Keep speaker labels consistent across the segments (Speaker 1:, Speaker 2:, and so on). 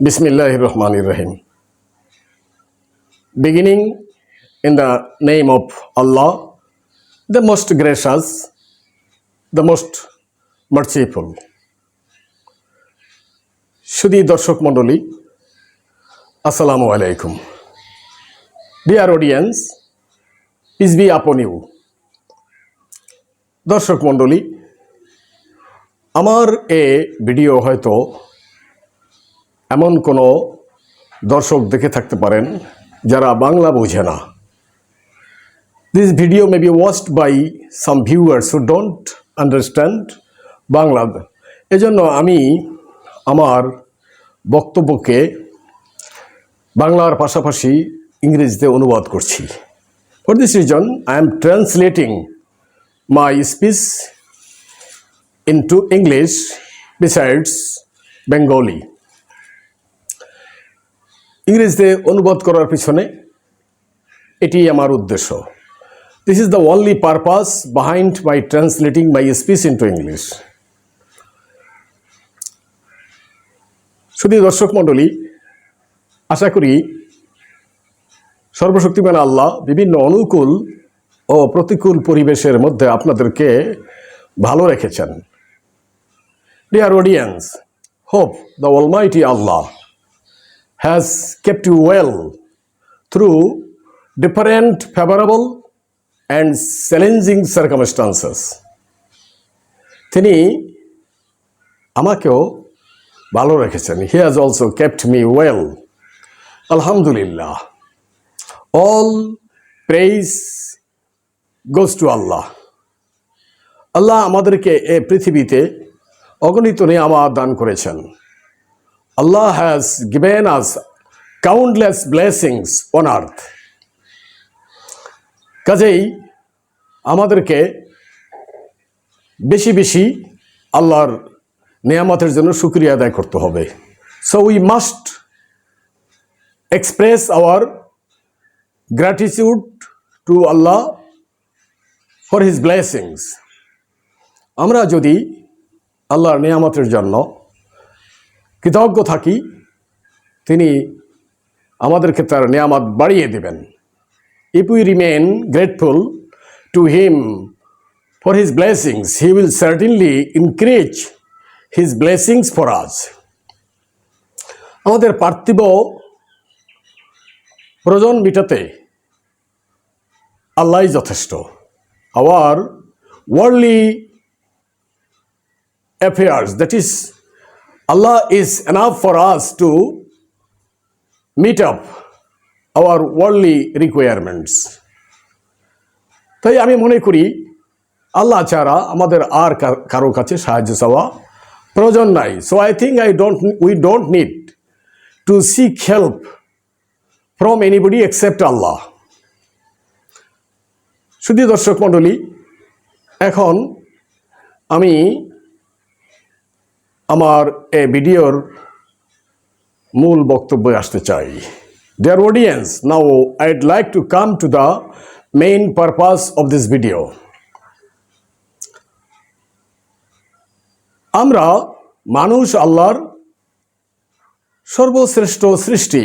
Speaker 1: Bismillah ar-Rahman ar-Rahim. Beginning in the name of Allah, the most gracious, the most merciful. শুধু দর্শক মণ্ডলী আসসালামু আলাইকুম dear audience is be upon you দর্শক মণ্ডলী আমার এ ভিডিও হয়তো এমন কোনো দর্শক দেখে থাকতে পারেন যারা বাংলা বোঝে না। This video may be watched by some viewers who don't understand Bangla এজন্য আমি আমার বক্তব্যকে বাংলার পাশাপাশি ইংরেজিতে অনুবাদ করছি। For this reason I am translating my speech into English besides Bengali ইংরেজিতে অনুবাদ করার পিছনে এটি আমার উদ্দেশ্য। This is the only purpose behind my translating my speech into English শুধু দর্শক মণ্ডলী, আশা করি সর্বশক্তিমান আল্লাহ বিভিন্ন অনুকূল ও প্রতিকূল পরিবেশের মধ্যে আপনাদেরকে ভালো রেখেছেন। Dear audience hope the almighty Allah has kept you well through different favorable and challenging circumstances. তিনি আমাকেও ভালো রেখেছেন। He has also kept me well আলহামদুলিল্লাহ। All praise goes to Allah Allah আমাদেরকে এ পৃথিবীতে অগণিত নিয়ামত দান করেছেন। Allah has given us countless blessings on earth. কাজেই আমাদেরকে বেশি বেশি আল্লাহর নিয়ামতের জন্য শুক্রিয়া আদায় করতে হবে so we must express our gratitude to Allah for his blessings আমরা যদি আল্লাহর নিয়ামতের জন্য কৃতজ্ঞ থাকি, তিনি আমাদেরকে তার নিয়ামত বাড়িয়ে দেবেন। If we remain grateful to him for his blessings he will certainly increase his blessings for আজ আমাদের পার্থিব প্রয়োজন মিটাতে আল্লাহই যথেষ্ট। Our worldly affairs that is Allah is enough for us to meet up our worldly requirements. তাই আমি মনে করি, আল্লাহ ছাড়া আমাদের আর কারও কাছে সাহায্য চাওয়া প্রয়োজন নাই so I think I don't we don't need to seek help from anybody except Allah শুধু দর্শক মণ্ডলী, এখন আমি আমার এ ভিডিওর মূল বক্তব্যে আসতে চাই। Dear audience now I'd like to come to the main purpose of this video আমরা মানুষ আল্লাহর সর্বশ্রেষ্ঠ সৃষ্টি।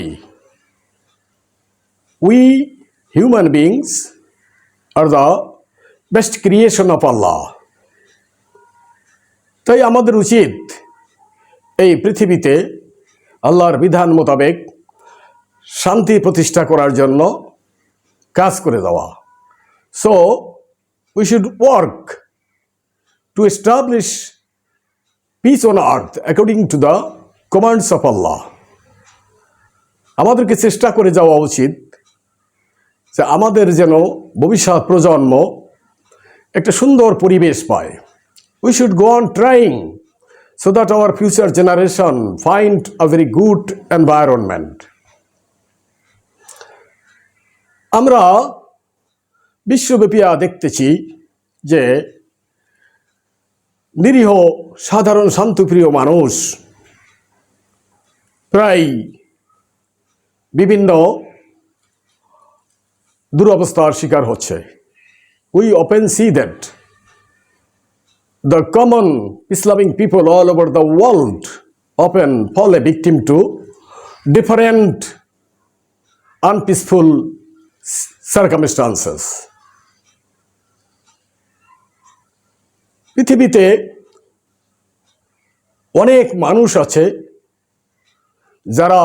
Speaker 1: We human beings are the best creation of Allah তাই আমাদের উচিত এই পৃথিবীতে আল্লাহর বিধান মোতাবেক শান্তি প্রতিষ্ঠা করার জন্য কাজ করে দেওয়া। So we should work to establish peace on earth according to the commands of Allah আমাদেরকে চেষ্টা করে যাওয়া উচিত যে আমাদের যেন ভবিষ্যৎ প্রজন্ম একটা সুন্দর পরিবেশ পায়। We should go on trying so that our future generation find a very good environment. আমরা বিশ্বব্যাপী দেখতেছি যে নিরীহ, সাধারণ, শান্তপ্রিয় মানুষ প্রায় বিভিন্ন দুরবস্থার শিকার হচ্ছে। We often see that the common Islamic people all over the world often fall a victim to different unpeaceful circumstances. পৃথিবীতে অনেক মানুষ আছে যারা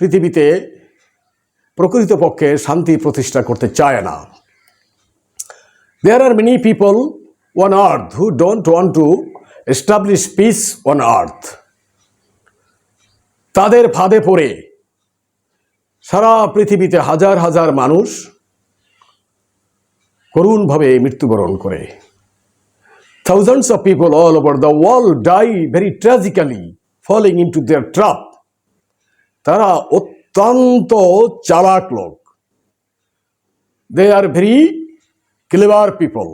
Speaker 1: পৃথিবীতে প্রকৃতপক্ষে শান্তি প্রতিষ্ঠা করতে চায় না there are many people on earth who don't want to establish peace on earth তাদের ফাঁদে পড়ে সারা পৃথিবীতে হাজার হাজার মানুষ করুণভাবে মৃত্যুবরণ করে। Thousands of people all over the world die very tragically falling into their trap তারা অত্যন্ত চালাক লোক। They are very clever people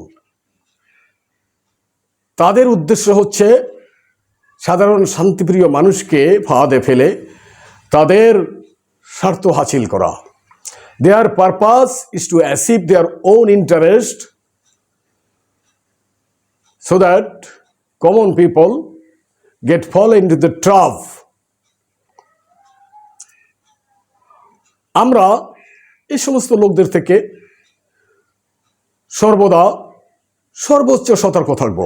Speaker 1: তাদের উদ্দেশ্য হচ্ছে সাধারণ শান্তিপ্রিয় মানুষকে ফাঁদে ফেলে তাদের স্বার্থ হাসিল করা। Their purpose is to achieve their own interest so that common people get fall into the trap. আমরা এই সমস্ত লোকদের থেকে সর্বদা সর্বোচ্চ সতর্ক থাকব।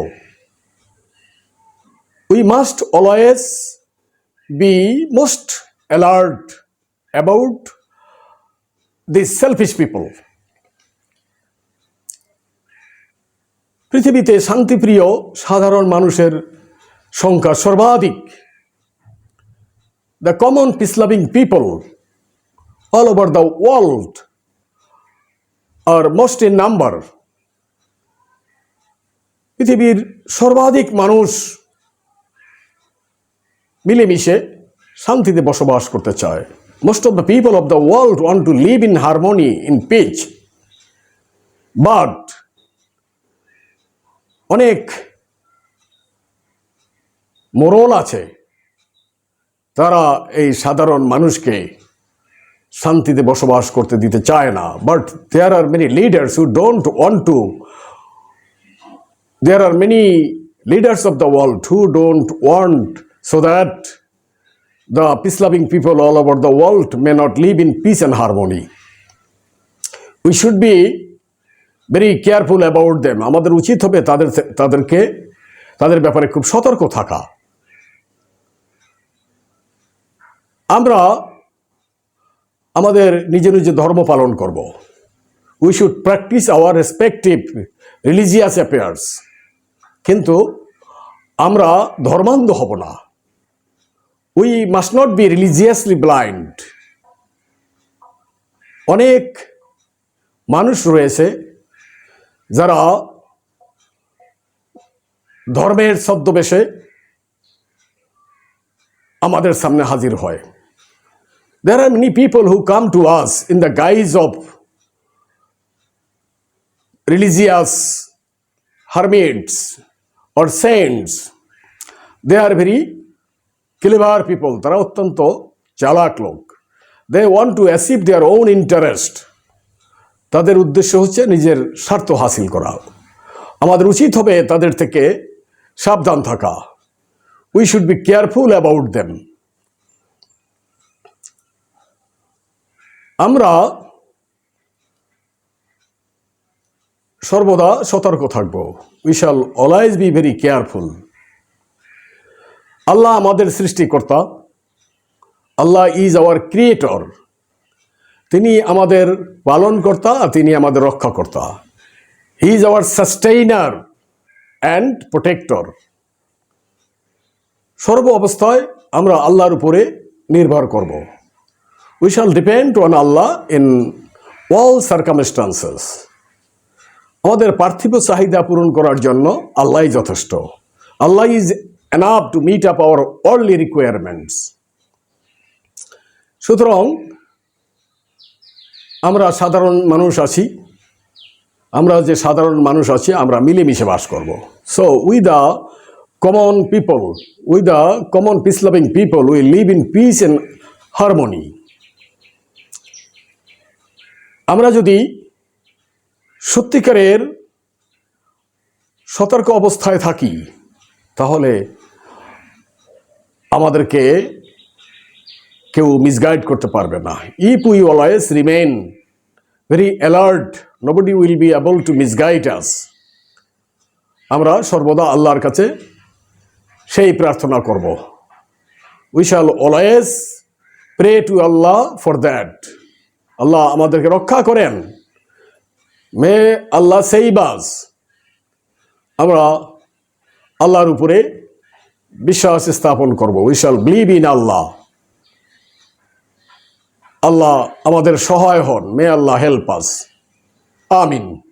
Speaker 1: We must always be most alert about the selfish people পৃথিবীতে শান্তিপ্রিয় সাধারণ মানুষের সংখ্যা সর্বাধিক। The common peace loving people all over the world are most in number পৃথিবীর সর্বাধিক মানুষ মিলেমিশে শান্তিতে বসবাস করতে চায়। Most of the people of the world want to live in harmony in peace but অনেক মোরল আছে, তারা এই সাধারণ মানুষকে শান্তিতে বসবাস করতে দিতে চায় না। But there are many leaders who don't want to there are many leaders of the world who don't want so that the peace loving people all over the world may not live in peace and harmony. We should be very careful about them আমাদের উচিত হবে তাদের তাদেরকে, তাদের ব্যাপারে খুব সতর্ক থাকা। আমরা আমাদের নিজে নিজে ধর্ম পালন করব। We should practise our respective religious affairs কিন্তু আমরা ধর্মান্ধ হব না। We must not be religiously blind. অনেক মানুষ রয়েছে যারা ধর্মের ছদ্মবেশে আমাদের সামনে হাজির হয়। There are many people who come to us in the guise of religious hermits or saints they are very clever people, তারা অত্যন্ত চালাক লোক। They want to achieve their own interest তাদের উদ্দেশ্য হচ্ছে নিজের স্বার্থ হাসিল করা। আমাদের উচিত হবে তাদের থেকে সাবধান থাকা। We should be careful about them আমরা সর্বদা সতর্ক থাকব। We shall always be very careful Allah আমাদের সৃষ্টিকর্তা। আল্লাহ ইজ আওয়ার ক্রিয়েটর তিনি আমাদের পালনকর্তা, তিনি আমাদের রক্ষাকর্তা। He is our sustainer and protector সর্ব অবস্থায় আমরা আল্লাহর উপরে নির্ভর করব। We shall depend on Allah in all circumstances আমাদের পার্থিব চাহিদা পূরণ করার জন্য আল্লাহ যথেষ্ট। Allah is enough to meet up our only requirements সুতরাং, আমরা সাধারণ মানুষ আছি। আমরা যে সাধারণ মানুষ আছি, আমরা মিলেমিশে বাস করব। So we the common people we the common peace loving people we live in peace and harmony আমরা যদি সত্যিকারের সতর্ক অবস্থায় থাকি, তাহলে আমাদেরকে কেউ মিসগাইড করতে পারবে না। If we always remain very alert nobody will be able to misguide us আমরা সর্বদা আল্লাহর কাছে সেই প্রার্থনা করব। We shall always pray to Allah for that Allah আমাদেরকে রক্ষা করেন। মে আল্লাহ সেই বাস আমরা আল্লাহর উপরে বিশ্বাস স্থাপন করব। We shall believe in Allah Allah আমাদের সহায় হন। মে আল্লাহ হেল্প আস আমিন।